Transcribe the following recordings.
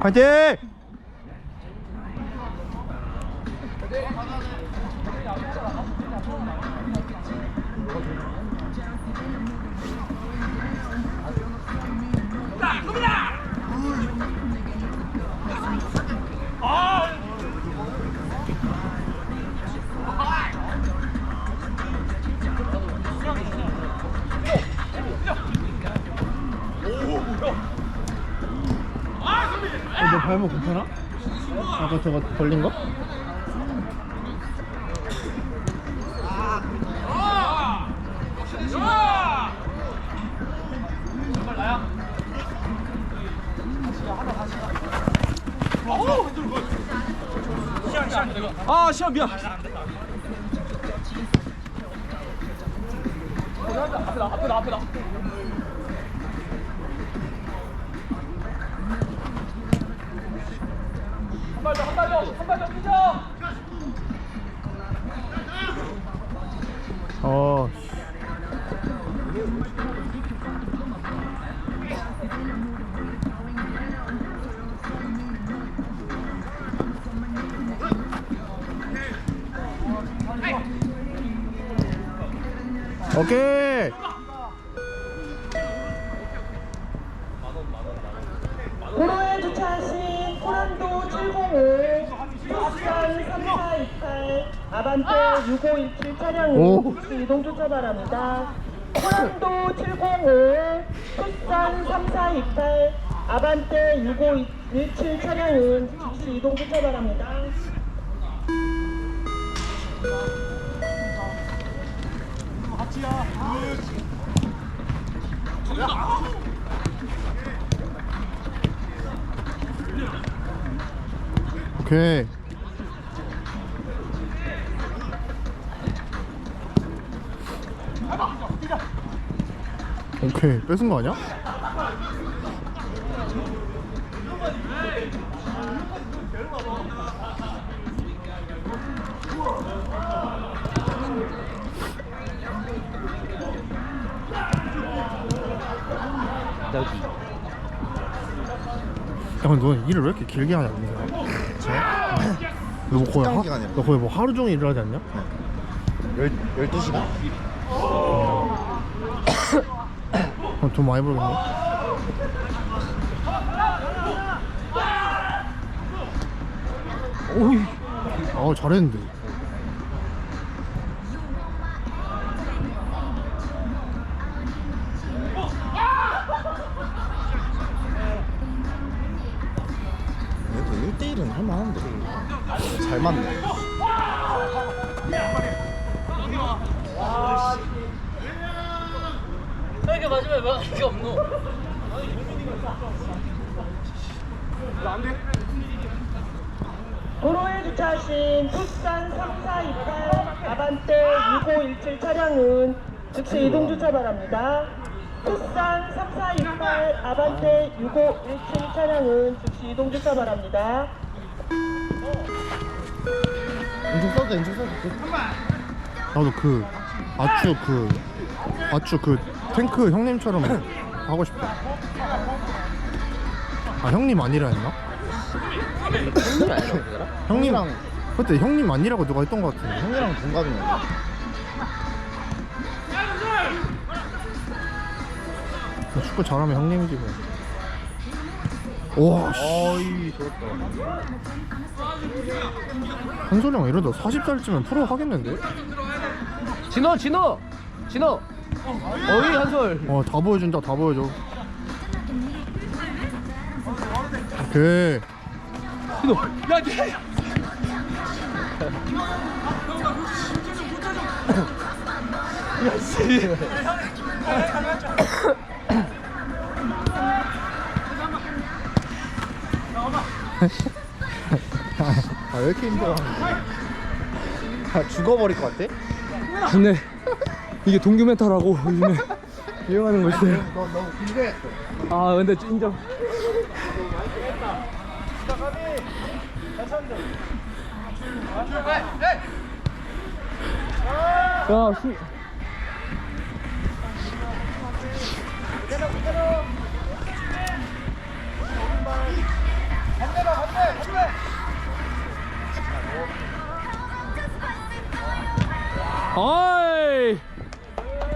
파이팅! 어, 너 발목 괜찮아? 아까 저거 걸린 거? 아 시간 미안 어. 주차하신 호란도 705, 투싼 3428, 아반떼 6517 차량은 오. 즉시 이동 주차 바랍니다. 호란도 705, 투싼 3428, 아반떼 6517 차량은 즉시 이동 주차 바랍니다. 오케이. 오케이. 뺏은 거 아니야? 여기 야, 근데 너 일을 왜 이렇게 길게 하냐, 민서야? 너뭐 거의, 시간 하, 기간이라. 너 거의 뭐 하루 종일 일하지 않냐? 열, 12시간? 그럼 돈 많이 벌겠네? 오이. 아, 잘했는데. 그래도 1대1은 할만한데 잘 맞네 이렇게 마지막에 막을 게 없노 도로에 주차하신 투싼 3428, 아반떼 6517 차량은 즉시 이동 주차 바랍니다. 투싼 3428, 아반떼 6517 차량은 즉시 이동 주차 바랍니다. 인중 써도 돼 인중 써도 돼 나도 그, 아추 그, 아추 그 탱크 형님처럼 하고 싶다. 아, 형님 아니라 했나? 형님 아니야? 형님, 형이랑- 그때 형님 아니라고 누가 했던 것 같은데. 형이랑 동갑이네 축구 잘하면 형님이지 뭐. 와, 씨. 어이 좋았다 형 이러다 40살쯤엔 프로 하겠는데? 진호 진호 진호 어이 한솔 어, 다 보여준다, 다 보여줘. 오케이. 진호 야 쟤! 야씨 아 왜 이렇게 힘들어 아 죽어버릴 것 같아? 근데 이게 동규 멘탈하고 요즘에 유행하는 거 있어요. 너 너무 길게 했어. 아 근데 인정. 야, 수...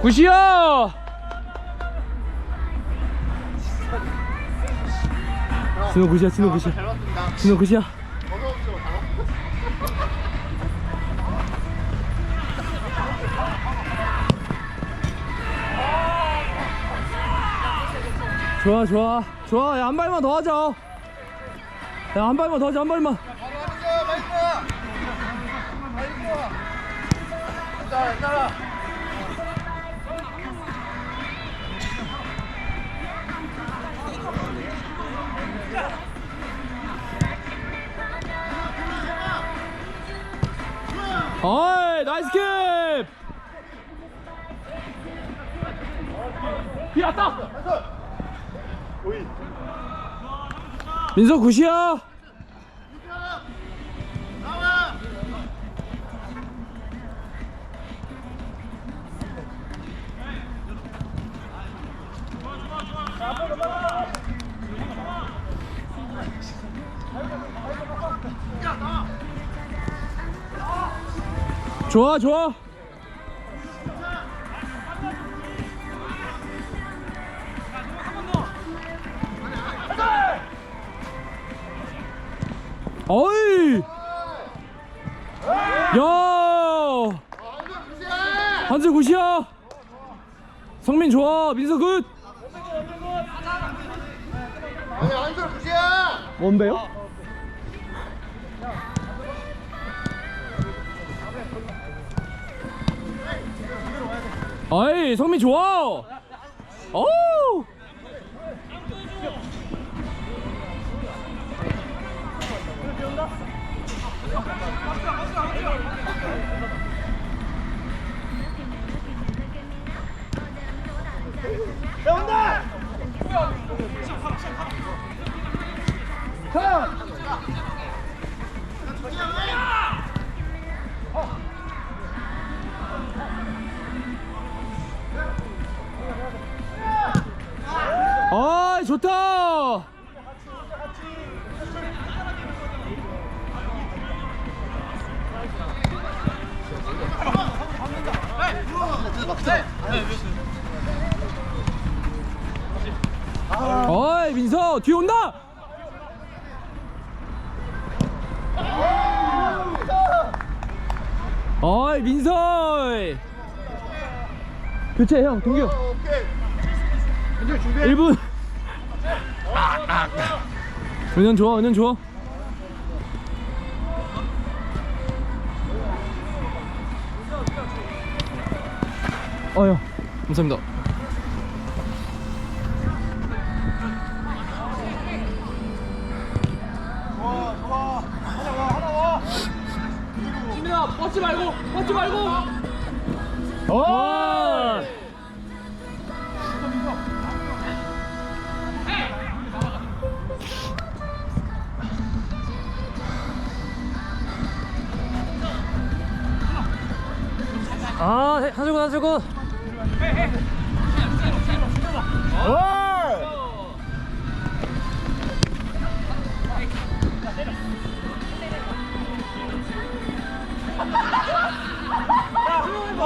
굿이야. 진호 굿이야 진호 굿이야. 진호 굿이야. 좋아 좋아. 좋아 야 한 발만 더 하자. 야한 발만 더 하자 한 발만 비었다. 민서 굿이야. 좋아 좋아 한슬 굿이야. 성민 좋아. 민서 굿. 아니 한솔 굿이야. 뭔데요? 아이 성민 좋아. 오 아이 좋다 어이 민서 뒤에 온다! 어이 민서! 교체 형 동규. 오케이 이제 준비해 1분. 은현 좋아 은현 좋아. 어여 감사합니다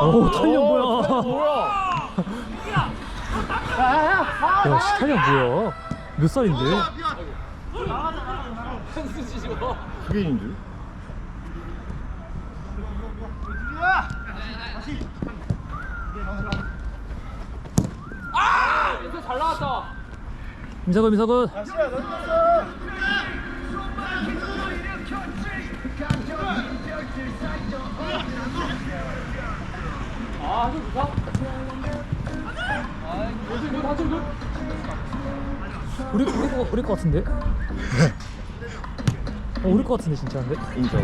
오, 탄력 뭐야? 야, 씨, 탄력 뭐야? 몇 살인데? 그게 인줄 잘 아, 좀 좋다. 우리 우리 거 우리 거 같은데? 어, 우리 거 같은데 진짜인데? 인정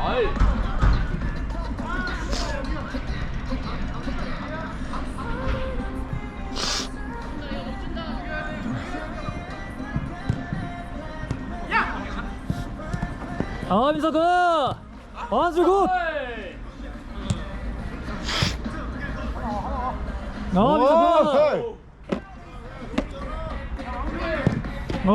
아이. 아 민석은 아주 굿! 오! 오! 오!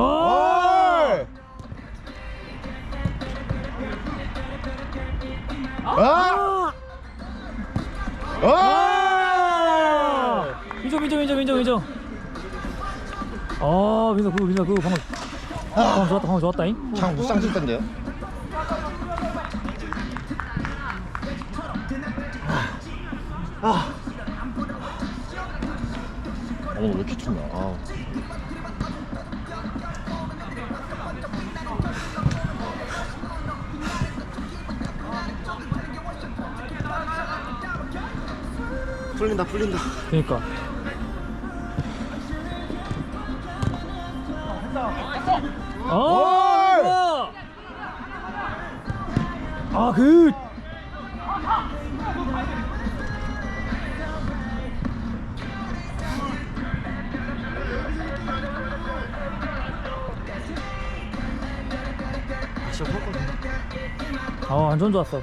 아! 아! 민정 민정 민정 민정 민정. 아, 민정 그거 민정 그거 방금. 어, 방금 좋았다, 방금 좋았다잉. 장 무쌍질 텐데요. 아. 아. 오늘 왜 이렇게 춥냐? 아. 풀린다 풀린다. 그니까 어 아그 아 완전 좋았어.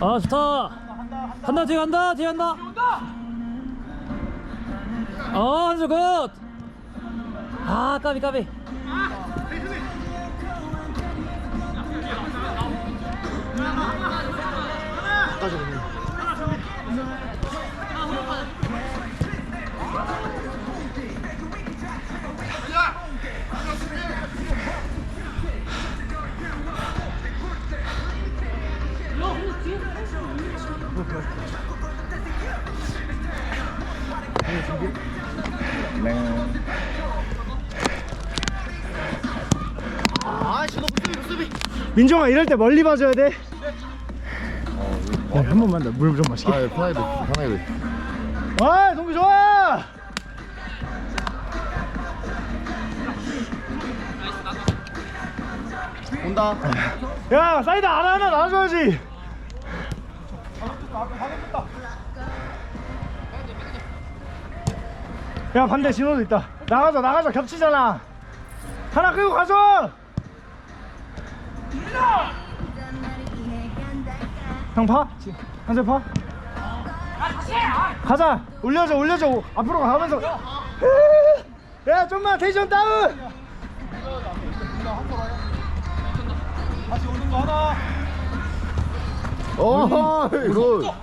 아 좋다. 간다 뒤에 간다 뒤에 간다. 어 한수 굿아 까비 까비 민정아 이럴 때 멀리 봐줘야 돼. 야, 한 번만 더 물 좀 마시게. 아 편하게 돼 편하게 돼 아, 동기 좋아. 온다. 야, 사이드 하나 하나 나눠줘야지. 야, 반대 신호도 있다. 나가자, 나가자, 겹치잖아. 하나 끌고 가줘. 형 파? 한대 파? 가자 올려줘 올려줘 앞으로 가면서 야 좀만 텐션 다운 어 이거.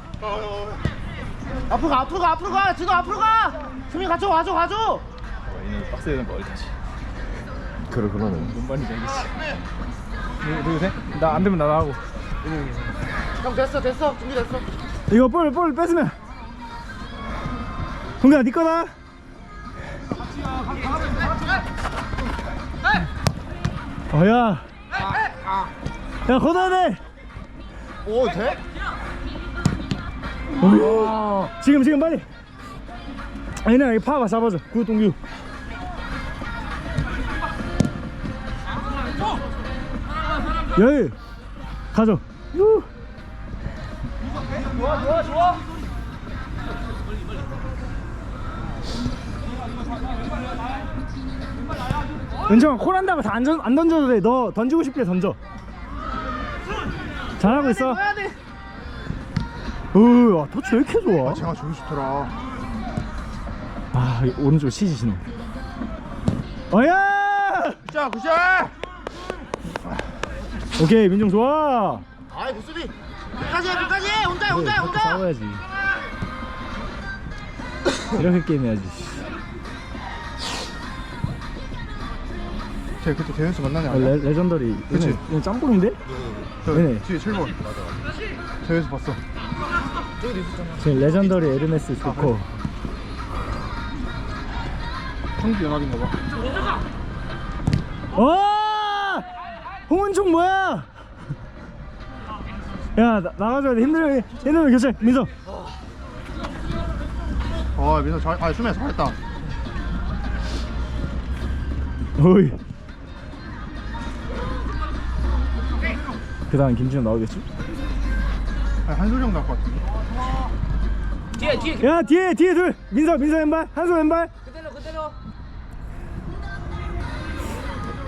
앞으로 가 앞으로 가 앞으로 가. 지금 앞으로 가. 수민 가져 가져 가져 빡세는 거 다시. 그래 그러네 눈반이 생겼어 누구 돼? 나안 되면 나 나가고. 형 됐어 됐어. 준비됐어. 이거 볼, 볼 뺐으면. 동규야 니 거다. 어야. 야 걷어야 돼 오 돼? 어, 지금 지금 빨리. 아니나 이거 파봐 잡아줘. 구 동규 여기 가져 유. 좋아 좋아 좋아 은정아 콜 한다고 다안안 던져도 돼너 던지고 싶게 던져 잘하고 있어 해야 돼 으, 와, 터치 왜 이렇게 좋아? 제가 주고 싶더라 아, 이 오른쪽 CG 신호. 어야! 굿샷 굿샷 오케이, 민정 좋아. 아이 무수비 끝까지 해 끝까지 해 혼자 해 혼자 해 그렇게 혼자 싸워야지. 이렇게 게임해야지. 쟤 그때 대회에서 만나냐 아, 레, 레전더리. 그치. 얘네, 얘네 짬뽕인데? 저 네네. 뒤에 7번 대회에서 봤어 지금 레전더리 에르메스 좋고. 청주 연합인가 봐 어! 홍은총 뭐야? 야, 나, 나가줘야 돼. 힘들면, 힘들면 교체. 민서. 아 민서 잘, 아 수면 잘했다 어이. 그 다음 김준호 나오겠지? 아니 한소리 형 나올 것 같은데? 야 뒤에 뒤에 둘. 민서 민서 왼발 한손 왼발. 그대로 그대로.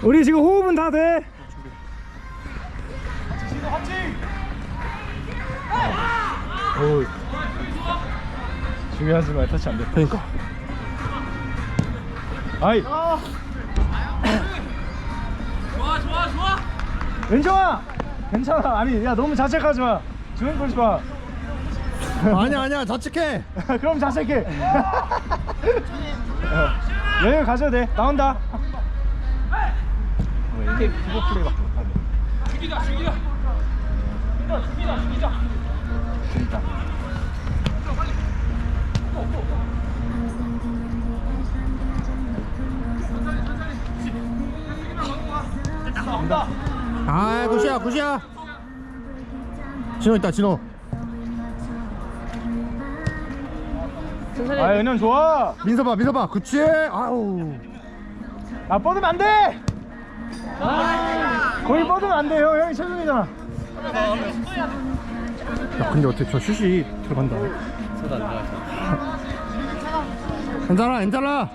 우리 지금 호흡은 다돼. 순간에 터치 안 됐다. 그러니까. 아이. 왼쪽아 괜찮아. 아니 야 너무 자책하지 마. 주행 보지 마 아니야 아니야. 자책해. 그럼 자책해. 어, 여유 가져도 돼. 나온다. 왜 이게 피고 플레이 밖에 못하네. 죽이자 죽이자 굿이야. 진호 있다 진호. 아 은현 좋아. 민서 봐 민서봐. 그치? 아우. 아 뻗으면 안돼! 거기 뻗으면 안돼 형 형이 최종이잖아. 야 근데 어떻게 저 슛이 들어간다. 괜찮아 괜찮아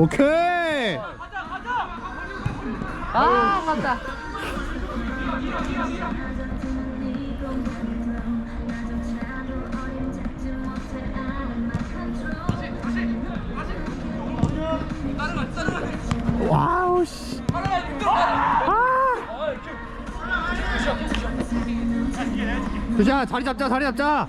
오케이. 아 맞다. 와우 씨. 그자 자리 잡자 자리 잡자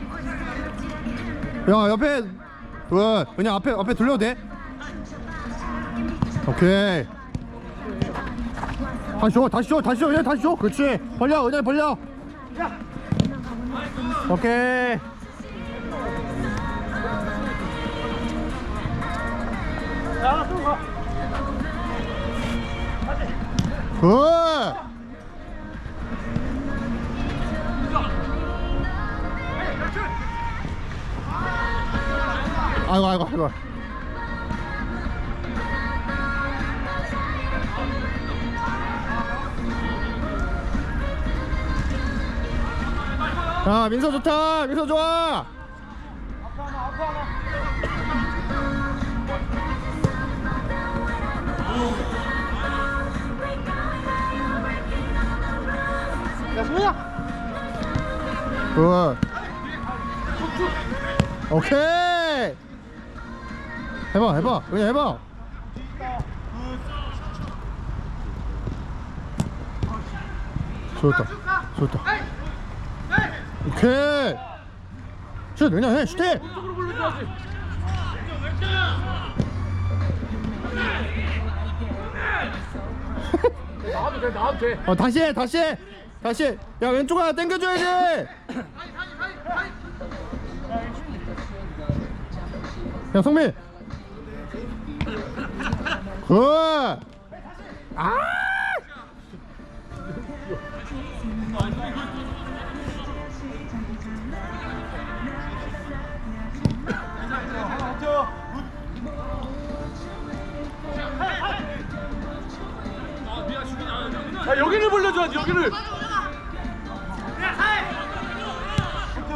야 옆에 왜 그냥 앞에 앞에 돌려도 돼. 오케이. 다시 줘 다시 줘 다시 줘 그냥 다시 줘. 그렇지. 벌려 그냥 벌려. 오케이. 굿 야 민서 좋다. 민서 좋아. 야굿 오케이. 해봐 해봐. 그냥 해봐. 좋다. 좋다 오케이. 슛 그냥 해 슛해 나와도 돼 나와도 돼. 어 다시 해 다시 해 다시 해. 야 왼쪽 하나 당겨줘야지. 야 성민. 굿. 아! 야 여기를 벌려줘야지 여기를.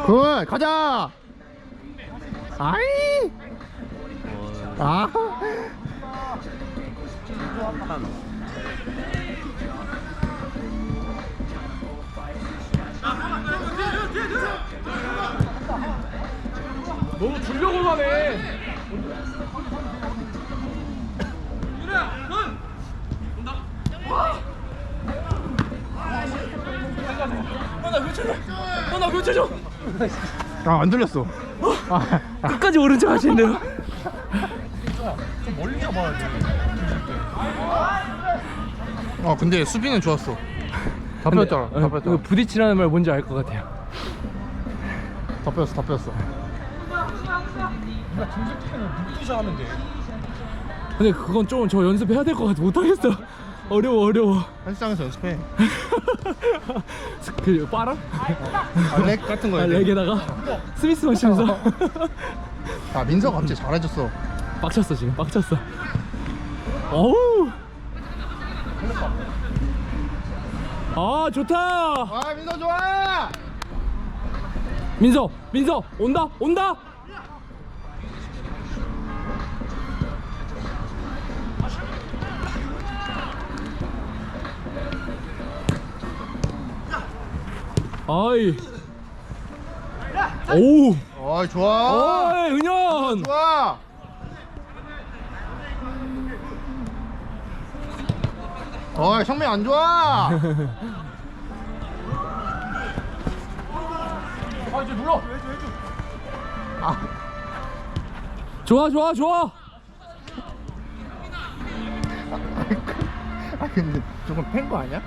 굿 가자. 아이. 아. 너무 주려고만 해 어나 교체줘 어나 교체줘 아, 안 들렸어. 아, 아, 끝까지 오른쪽 하시는데요 아, 근데 수비는 좋았어. 다 뺐잖아. 다 뺐다. 이거 부딪히라는 말 뭔지 알 것 같아요 다 뺐어. 다 뺐어. 근데 그건 좀 저 연습해야 될 것 같아 못하겠어 어려워 어려워. 헬스장에서 연습해. 그 빠라? 아, 렉 같은 거 아, 해야 돼. 렉에다가? 스미스 마시면서? 아 민서가 갑자기 잘해줬어. 빡쳤어 지금. 빡쳤어. 어우! 아 좋다! 아 민서 좋아! 민서 민서 온다 온다 아이. 오우. 어이 좋아. 어이 은현. 좋아. 어이 성민 안 좋아. 좋아 좋아 좋아. 아 근데 조금 팬 거 아니야?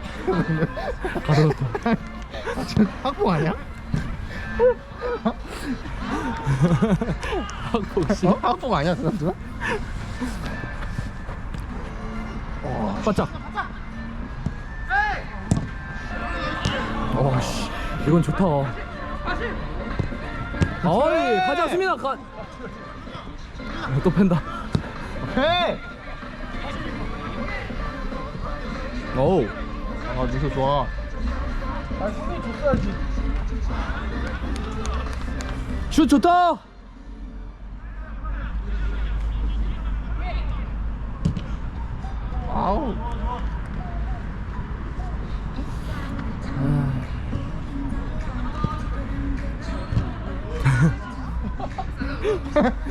아, 지금 학부 아니야? 학복씨? 어? 학부 아니야 그 사람들? 바짝 어씨. 이건 좋다. 어이 가자 수민아 가. 어, 또 팬다. 오케이! 어우. 아 민서 좋아 아 손이 줬어야지. 슛 좋다. 아우.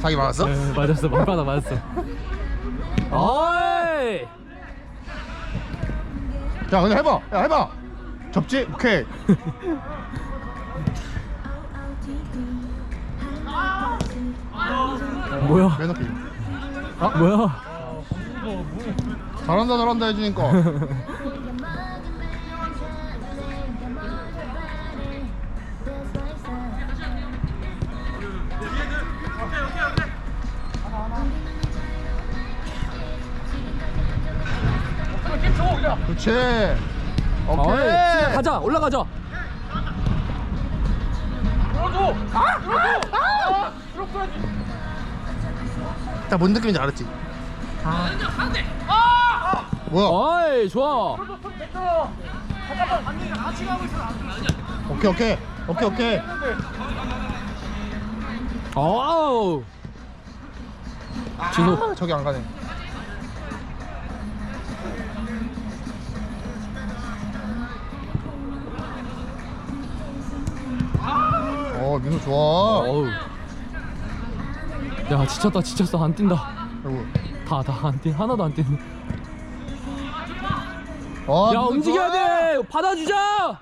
자기 맞았어? 에, 맞았어. 발바닥 맞았어. 어이! 야 근데 해봐. 야 해봐 접지? 오케이. 뭐야? 매너피 뭐야? 잘한다 잘한다 해주니까 그렇지 오케이. 수민아 가자. 올라가자. 자뭔 느낌인지 알았지? 뭐야? 어이 좋아. 오케이 오케이. 오케이 오케이. 어우. 진호. 아, 저기 안 가네 민호 좋아. 어우. 야 지쳤다 지쳤어. 안 뛴다. 아이고. 다 다 안 뛰 하나도 안 뛰네 어, 야 민호 움직여야 좋아. 돼! 받아주자!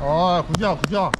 아 굿이야 굿이야